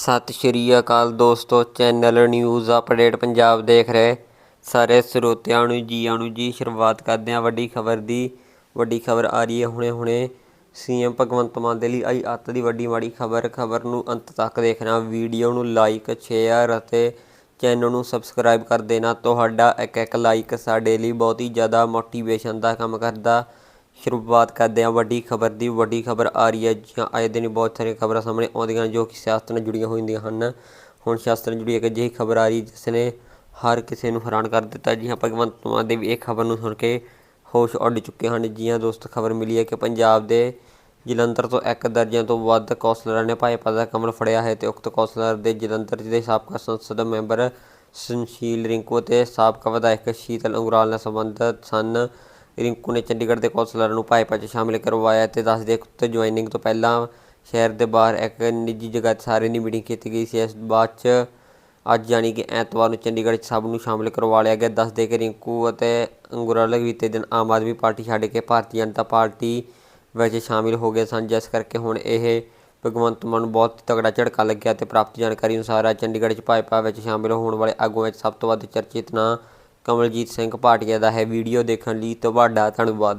ਸਤਿ ਸ਼੍ਰੀ ਅਕਾਲ ਦੋਸਤੋ, channel news update Punjab ਦੇਖ ਰਹੇ। ਸਾਰੇ ਸਰੋਤਿਆਂ ਨੂੰ ਜੀ ਨੂੰ ਜੀ, ਸ਼ੁਰੂਆਤ ਕਰਦੇ ਹਾਂ ਵੱਡੀ ਖਬਰ ਦੀ। ਵੱਡੀ ਖਬਰ ਆ ਰਹੀ ਹੈ ਹੁਣੇ ਹੁਣੇ ਸੀਐਮ ਭਗਵੰਤ ਮਾਨ ਦੇ ਲਈ ਆਈ ਅੱਤ ਦੀ ਵੱਡੀ ਮਾੜੀ ਖਬਰ। ਖਬਰ ਨੂੰ ਅੰਤ ਤੱਕ ਦੇਖਣਾ, ਵੀਡੀਓ ਨੂੰ ਲਾਈਕ, ਸ਼ੇਅਰ ਅਤੇ ਚੈਨਲ ਨੂੰ ਸਬਸਕ੍ਰਾਈਬ ਕਰ ਦੇਣਾ। ਤੁਹਾਡਾ ਇੱਕ ਇੱਕ ਲਾਈਕ ਸਾਡੇ ਲਈ ਬਹੁਤ ਹੀ ਜ਼ਿਆਦਾ ਮੋਟੀਵੇਸ਼ਨ ਦਾ ਕੰਮ ਕਰਦਾ। ਸ਼ੁਰੂਆਤ ਕਰਦੇ ਹਾਂ। ਵੱਡੀ ਖਬਰ ਦੀ, ਵੱਡੀ ਖਬਰ ਆ ਰਹੀ ਹੈ ਜਾਂ। ਆਏ ਦਿਨ ਬਹੁਤ ਸਾਰੀਆਂ ਖਬਰਾਂ ਸਾਹਮਣੇ ਆਉਂਦੀਆਂ ਜੋ ਕਿ ਸਿਆਸਤ ਨਾਲ ਜੁੜੀਆਂ ਹੋਈਆਂ ਹਨ। ਹੁਣ ਸਿਆਸਤ ਨਾਲ ਜੁੜੀ ਇੱਕ ਅਜਿਹੀ ਖਬਰ ਆ ਰਹੀ ਜਿਸ ਨੇ ਹਰ ਕਿਸੇ ਨੂੰ ਹੈਰਾਨ ਕਰ ਦਿੱਤਾ ਜੀ। ਹਾਂ, ਭਗਵੰਤ ਮਾਨ ਦੇ ਵੀ ਇਹ ਖਬਰ ਨੂੰ ਸੁਣ ਕੇ ਹੋਸ਼ ਉੱਡ ਚੁੱਕੇ ਹਨ। ਜੀ ਹਾਂ, ਦੋਸਤ, ਖਬਰ ਮਿਲੀ ਹੈ ਕਿ ਪੰਜਾਬ ਦੇ ਜਲੰਧਰ ਤੋਂ ਇੱਕ ਦਰਜਨ ਤੋਂ ਵੱਧ ਕੌਂਸਲਰਾਂ ਨੇ ਭਾਜਪਾ ਦਾ ਕਮਲ ਫੜਿਆ ਹੈ ਤੇ ਉਕਤ ਕੌਂਸਲਰ ਦੇ ਜਲੰਧਰ ਦੇ ਸਾਬਕਾ ਸੰਸਦ ਮੈਂਬਰ ਸੁਸ਼ੀਲ ਰਿੰਕੂ ਅਤੇ ਸਾਬਕਾ ਵਿਧਾਇਕ ਸ਼ੀਤਲ ਅੰਗਰਾਲ ਨਾਲ ਸੰਬੰਧਿਤ ਸਨ। ਰਿੰਕੂ ਨੇ ਚੰਡੀਗੜ੍ਹ ਦੇ ਕੌਂਸਲਰ ਨੂੰ ਭਾਜਪਾ 'ਚ ਸ਼ਾਮਿਲ ਕਰਵਾਇਆ ਤੇ ਦੱਸ ਦੇ ਕਿ ਜੁਆਇਨਿੰਗ ਤੋਂ ਪਹਿਲਾਂ ਸ਼ਹਿਰ ਦੇ ਬਾਹਰ ਇੱਕ ਨਿੱਜੀ ਜਗ੍ਹਾ 'ਤੇ ਸਾਰੇ ਦੀ ਮੀਟਿੰਗ ਕੀਤੀ ਗਈ ਸੀ। ਇਸ ਬਾਅਦ 'ਚ ਅੱਜ ਯਾਨੀ ਕਿ ਐਤਵਾਰ ਨੂੰ ਚੰਡੀਗੜ੍ਹ 'ਚ ਸਭ ਨੂੰ ਸ਼ਾਮਿਲ ਕਰਵਾ ਲਿਆ ਗਿਆ। ਦੱਸ ਦੇ ਕਿ ਰਿੰਕੂ ਅਤੇ ਅੰਗਰਾਲ ਬੀਤੇ ਦਿਨ ਆਮ ਆਦਮੀ ਪਾਰਟੀ ਛੱਡ ਕੇ ਭਾਰਤੀ ਜਨਤਾ ਪਾਰਟੀ ਵਿੱਚ ਸ਼ਾਮਿਲ ਹੋ ਗਏ ਸਨ। ਜਿਸ ਕਰਕੇ ਹੁਣ ਇਹ ਭਗਵੰਤ ਮਾਨ ਨੂੰ ਬਹੁਤ ਤਗੜਾ ਝਟਕਾ ਲੱਗਿਆ ਤੇ ਪ੍ਰਾਪਤ ਜਾਣਕਾਰੀ ਅਨੁਸਾਰ ਚੰਡੀਗੜ੍ਹ 'ਚ ਭਾਜਪਾ ਵਿੱਚ ਸ਼ਾਮਿਲ ਹੋਣ ਵਾਲੇ ਆਗੂਆਂ ਵਿੱਚ ਸਭ ਤੋਂ ਵੱਧ ਚਰਚਿਤ ਨਾਂ ਕਮਲਜੀਤ ਸਿੰਘ ਭਾਟੀਆ ਦਾ ਹੈ। ਵੀਡੀਓ ਦੇਖਣ ਲਈ ਤੁਹਾਡਾ ਧੰਨਵਾਦ।